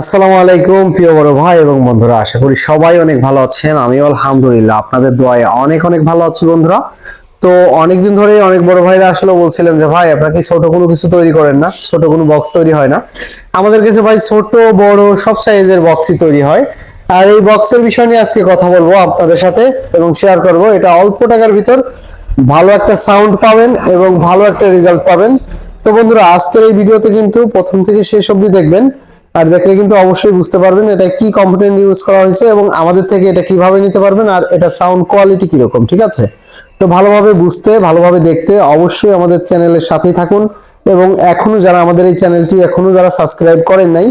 আসসালামু আলাইকুম, প্রিয় বড় ভাই এবং বন্ধুরা, আশা করি সবাই অনেক ভালো আছেন। আমিও আলহামদুলিল্লাহ, আপনাদের দোয়ায় অনেক অনেক ভালো আছি বন্ধুরা। তো অনেকদিন ধরে অনেক বড় ভাইরা আসলে বলছিলেন যে, ভাই আপনারা কি ছোট কোনো কিছু তৈরি করেন না, ছোট কোনো বক্স তৈরি হয় না। আমাদের কাছে ভাই ছোট, বড়, সব সাইজের বক্সই তৈরি হয়। আর এই বক্সের বিষয় নিয়ে আজকে কথা বলব আপনাদের সাথে এবং শেয়ার করব। এটা অল্প টাকার ভিতর ভালো একটা সাউন্ড পাবেন এবং ভালো একটা রেজাল্ট পাবেন। তো বন্ধুরা, আজকের এই ভিডিওতে কিন্তু প্রথম থেকে শেষ অবধি দেখবেন। আর দেখলে কিন্তু অবশ্যই বুঝতে পারবেন এটা কি কম্পোনেন্ট ইউজ করা হয়েছে এবং আমাদের থেকে এটা কীভাবে নিতে পারবেন আর এটা সাউন্ড কোয়ালিটি কীরকম, ঠিক আছে? তো ভালোভাবে বুঝতে, ভালোভাবে দেখতে অবশ্যই আমাদের চ্যানেলের সাথেই থাকুন এবং এখনও যারা আমাদের এই চ্যানেলটি এখনও যারা সাবস্ক্রাইব করেন নাই,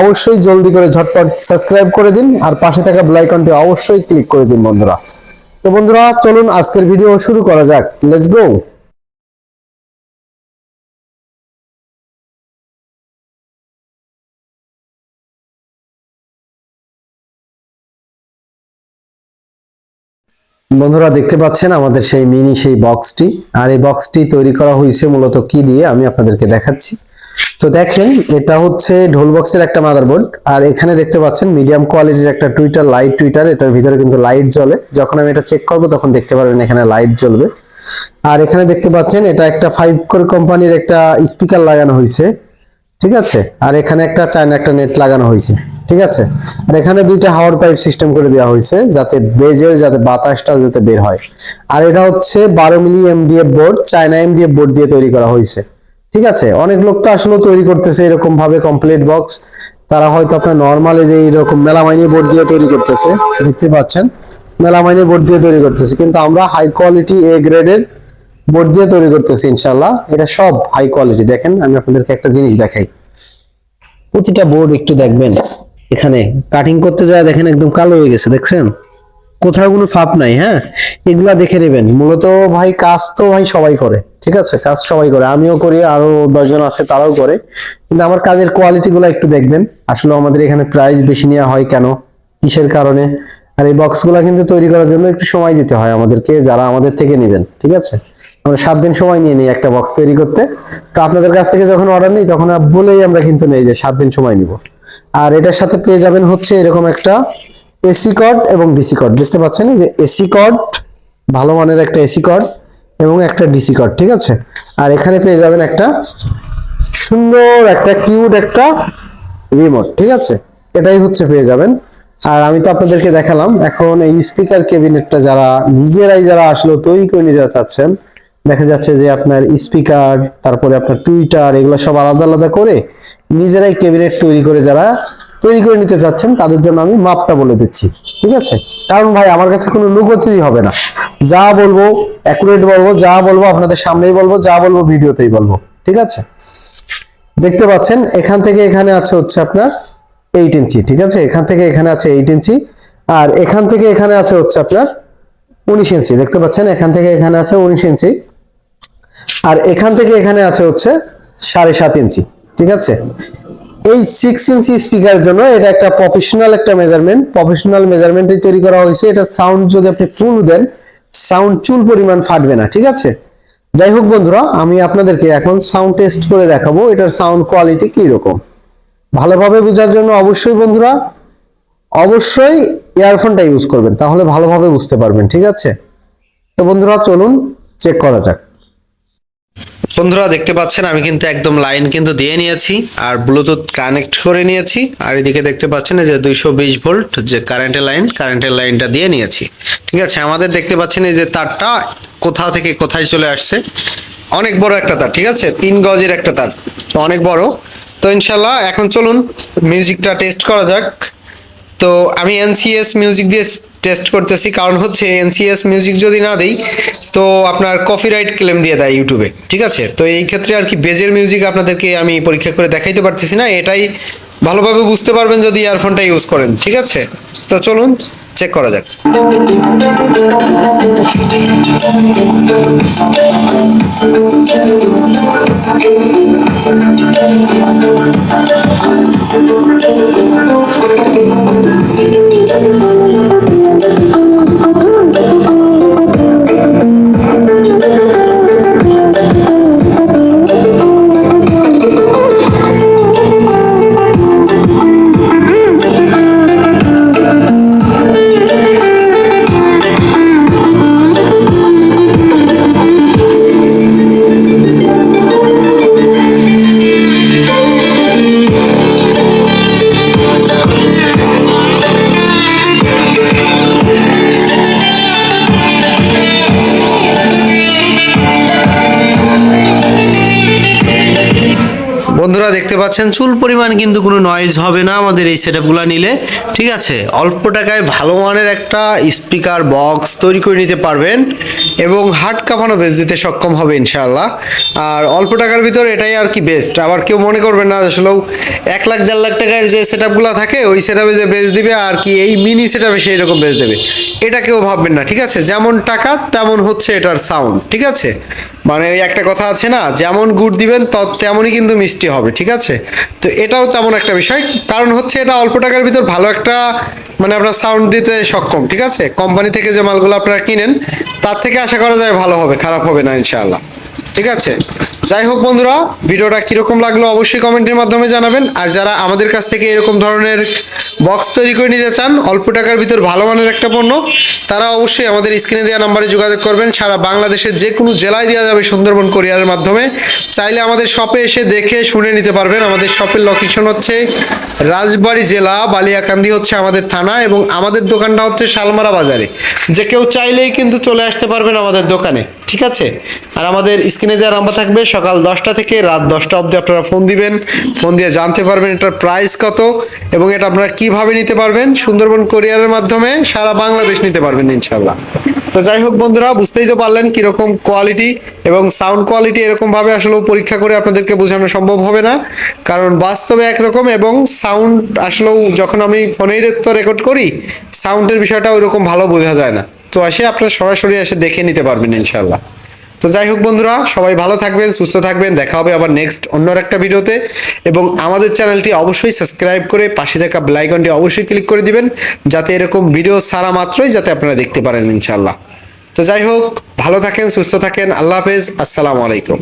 অবশ্যই জলদি করে ঝটপট সাবস্ক্রাইব করে দিন আর পাশে থাকা বেল আইকনটি অবশ্যই ক্লিক করে দিন বন্ধুরা। তো বন্ধুরা, চলুন আজকের ভিডিও শুরু করা যাক। লেটস গো বন্ধুরা দেখতে পাচ্ছেন আমাদের সেই মিনি সেই বক্সটি। আর এই বক্সটি তৈরি করা হয়েছে মূলত কি দিয়ে? আমি আপনাদেরকে দেখাচ্ছি। তো দেখেন, এটা হচ্ছে ঢোল বক্সের একটা মাদারবোর্ড। আর এখানে দেখতে পাচ্ছেন মিডিয়াম কোয়ালিটির একটা টুইটার, লাইট টুইটার। এটার ভিতরে কিন্তু লাইট জ্বলে। যখন আমি এটা চেক করব, তখন দেখতে পারবেন এখানে লাইট জ্বলবে। আর এখানে দেখতে পাচ্ছেন, এটা একটা ফাইভ কোর কোম্পানির একটা স্পিকার লাগানো হয়েছে। ঠিক আছে? আর এখানে একটা চায়না, একটা নেট লাগানো হয়েছে। ঠিক আছে? আর এখানে দুইটা হাওয়ার পাইপ সিস্টেম করে দেওয়া হয়েছে যাতে বেজের, যাতে বাতাসটা যাতে বের হয়। আর এটা হচ্ছে বারো milli MDF board China MDF board দিয়ে তৈরি করা হয়েছে। ঠিক আছে? অনেক লোক তো আসলে তৈরি করতেছে এরকম ভাবে কমপ্লিট বক্স তারা হয়তো আপনার নর্মালি যে এরকম মেলামাইনি বোর্ড দিয়ে তৈরি করতেছে, দেখতে পাচ্ছেন? মেলামাইনি বোর্ড দিয়ে তৈরি করতেছে। কিন্তু আমরা হাই কোয়ালিটি এ গ্রেডের বোর্ড দিয়ে তৈরি করতেছি ইনশাল্লাহ এটা সব হাই কোয়ালিটি দেখেন, আমি আপনাদেরকে একটা জিনিস দেখাই। প্রতিটা বোর্ড একটু দেখবেন। এখানে কাটিং করতে যায়, দেখেন একদম কালো হয়ে গেছে, দেখছেন? কোথাও কোনো ফাপ নাই হ্যাঁ? এগুলা দেখে নেবেন। মূলত ভাই, কাজ তো ভাই সবাই করে, ঠিক আছে? কাজ সবাই করে। আমিও করি, আরও দশজন আছে তারাও করে। কিন্তু আমার কাজের কোয়ালিটি গুলো একটু দেখবেন। আসলে আমাদের এখানে প্রাইস বেশি নেওয়া হয় কেন? কিসের কারণে? আর এই বক্সগুলা কিন্তু তৈরি করার জন্য একটু সময় দিতে হয় আমাদেরকে, যারা আমাদের থেকে নেবেন, ঠিক আছে? আমরা সাত দিন সময় নিয়ে নিই একটা বক্স তৈরি করতে। তো আপনাদের কাছ থেকে যখন অর্ডার নিই, তখন বলেই আমরা কিন্তু নেই যে সাত দিন সময় নিব। আর এটার সাথে পেয়ে যাবেন হচ্ছে এরকম একটা এসি কর্ড এবং ডিসি কর্ড দেখতে পাচ্ছেন যে এসি কর্ড ভালো মানের একটা এসি কর্ড এবং একটা ডিসি কর্ড ঠিক আছে? আর এখানে পেয়ে যাবেন একটা সুন্দর একটা কিউট একটা রিমোট ঠিক আছে? এটাই হচ্ছে পেয়ে যাবেন। আর আমি তো আপনাদেরকে দেখালাম, এখন এই স্পিকার ক্যাবিনেটটা যারা নিজেরাই যারা আসলে তৈরি করে নিতে চাচ্ছেন দেখা যাচ্ছে যে আপনার স্পিকার, তারপরে আপনার টুইটার, এগুলো সব আলাদা আলাদা করে নিজেরাই ক্যাবিনেট তৈরি করে যারা তৈরি করে নিতে চাচ্ছেন, তাদের জন্য আমি মাপটা বলে দিচ্ছি। ঠিক আছে? কারণ ভাই, আমার কাছে কোনো লুকোচুরি হবে না। যা বলব অ্যাকুরেট বলব, যা বলব, আপনাদের সামনেই বলব, যা বলব, ভিডিওতেই বলব। ঠিক আছে? দেখতে পাচ্ছেন, এখান থেকে এখানে আছে হচ্ছে আপনার এইট ইঞ্চি ঠিক আছে? এখান থেকে এখানে আছে এইট ইঞ্চি আর এখান থেকে এখানে আছে হচ্ছে আপনার উনিশ ইঞ্চি দেখতে পাচ্ছেন, এখান থেকে এখানে আছে উনিশ ইঞ্চি আর এখান থেকে এখানে আছে হচ্ছে সাড়ে সাত ইঞ্চি, ঠিক আছে? এই সিক্স ইঞ্চি স্পিকারের জন্য এটা একটা প্রফেশনাল একটা মেজারমেন্ট প্রফেশনাল মেজারমেন্টে তৈরি করা হয়েছে। এটা সাউন্ড যদি আপনি ফুল দেন সাউন্ড চুল পরিমাণ ফাটবে না, ঠিক আছে? যাই হোক বন্ধুরা, আমি আপনাদেরকে এখন সাউন্ড টেস্ট করে দেখাবো, এটার সাউন্ড কোয়ালিটি কি রকম ভালোভাবে বোঝার জন্য অবশ্যই বন্ধুরা, অবশ্যই ইয়ারফোনটা ইউজ করবেন, তাহলে ভালোভাবে বুঝতে পারবেন, ঠিক আছে? তো বন্ধুরা, চলুন চেক করা যাক। বন্ধুরা দেখতে পাচ্ছেন, আমি কিন্তু একদম লাইন কিন্তু দিয়ে নিয়েছি, আর ব্লুটুথ কানেক্ট করে নিয়েছি, আর এদিকে দেখতে পাচ্ছেন যে দুইশো বিশ ভোল্ট যে কারেন্টের লাইন কারেন্টের লাইনটা দিয়ে নিয়েছি। ঠিক আছে, আমাদের দেখতে পাচ্ছেন এই যে তারটা কোথা থেকে কোথায় চলে আসছে, অনেক বড় একটা তার, ঠিক আছে? তিন গজের একটা তার অনেক বড়। তো ইনশাল্লাহ, এখন চলুন মিউজিকটা টেস্ট করা যাক। তো আমি এনসিএস মিউজিক দিয়ে টেস্ট করতেছি, কারণ হচ্ছে এনসিএস মিউজিক যদি না দেই, তো আপনার কপিরাইট ক্লেম দিয়ে দেয় ইউটিউবে ঠিক আছে? তো এই ক্ষেত্রে আর কি বেজের মিউজিক আপনাদেরকে আমি পরীক্ষা করে দেখাইতে পারতেছি না, এটাই ভালোভাবে বুঝতে পারবেন যদি ইয়ারফোনটা ইউজ করেন, ঠিক আছে? তো চলুন চেক করা যাক। দেখতে পাচ্ছেন, চুল পরিমাণ কিন্তু কোনো নয়েজ হবে না আমাদের এই সেট নিলে। ঠিক আছে? অল্প টাকায় ভালো মানের একটা স্পিকার বক্স তৈরি করে নিতে পারবেন। এবং হাট কাঁপানো বেচ দিতে সক্ষম হবে ইনশাআল্লাহ। আর অল্প টাকার ভিতর এটাই আর কি বেস্ট আবার কেউ মনে করবেন না আসলে এক লাখ, দেড় লাখ টাকার যে সেটআপগুলো থাকে, ওই সেটআপে যে বেচ দিবে আর কি এই মিনি সেটআপে সেই রকম বেচ দেবে। এটা কেউ ভাববেন না, ঠিক আছে? যেমন টাকা, তেমন হচ্ছে এটার সাউন্ড ঠিক আছে? মানে ওই একটা কথা আছে না, যেমন গুড় দিবেন তেমনই কিন্তু মিষ্টি হবে, ঠিক আছে? তো এটাও তেমন একটা বিষয়। কারণ হচ্ছে এটা অল্প টাকার ভিতর ভালো একটা মানে আপনার সাউন্ড দিতে সক্ষম, ঠিক আছে? কোম্পানি থেকে যে মালগুলো আপনারা কিনেন, তার থেকে আশা করা যায় ভালো হবে, খারাপ হবে না, ইনশাআল্লাহ। ঠিক আছে? যাই হোক বন্ধুরা, ভিডিওটা কীরকম লাগল অবশ্যই কমেন্টের মাধ্যমে জানাবেন। আর যারা আমাদের কাছ থেকে এরকম ধরনের বক্স তৈরি করে নিতে চান, অল্প টাকার ভিতর ভালো মানের একটা পণ্য, তারা অবশ্যই আমাদের স্ক্রিনে দেওয়া নাম্বারে যোগাযোগ করবেন। সারা বাংলাদেশের যে কোনো জেলায় দেওয়া যাবে সুন্দরবন কোরিয়ারের মাধ্যমে। চাইলে আমাদের শপে এসে দেখে শুনে নিতে পারবেন। আমাদের শপের লোকেশন হচ্ছে রাজবাড়ী জেলা, বালিয়াকান্দি হচ্ছে আমাদের থানা এবং আমাদের দোকানটা হচ্ছে শালমারা বাজারে। যে কেউ চাইলেই কিন্তু চলে আসতে পারবেন আমাদের দোকানে। ঠিক আছে? আর আমাদের স্ক্রিনে দেওয়া নাম্বার থাকবে, সকাল দশটা থেকে রাত দশটা অবধি আপনারা ফোন দিবেন। ফোন দিয়ে জানতে পারবেন এটার প্রাইস কত এবং এটা আপনারা কীভাবে নিতে পারবেন। সুন্দরবন কোরিয়ারের মাধ্যমে সারা বাংলাদেশ নিতে পারবেন ইনশাল্লাহ তো যাই হোক বন্ধুরা, বুঝতেই তো পারলেন কীরকম কোয়ালিটি এবং সাউন্ড কোয়ালিটি এরকম ভাবে আসলে পরীক্ষা করে আপনাদেরকে বোঝানো সম্ভব হবে না। কারণ বাস্তবে একরকম এবং সাউন্ড আসলেও যখন আমি ফোনেই তো রেকর্ড করি সাউন্ডের বিষয়টা ওইরকম ভালো বোঝা যায় না। তো এসে আপনারা সরাসরি এসে দেখে নিতে পারবেন ইনশাল্লাহ তো যাই হোক বন্ধুরা, সবাই ভালো থাকবেন, সুস্থ থাকবেন, দেখা হবে আবার নেক্সট অন্য একটা ভিডিওতে। এবং আমাদের চ্যানেলটি অবশ্যই সাবস্ক্রাইব করে পাশে থাকা বেল আইকনটি অবশ্যই ক্লিক করে দিবেন, যাতে এরকম ভিডিও সারা মাত্রই যাতে আপনারা দেখতে পারেন ইনশাল্লাহ তো যাই হোক, ভালো থাকেন, সুস্থ থাকেন, আল্লাহ হাফেজ, আসসালামু আলাইকুম।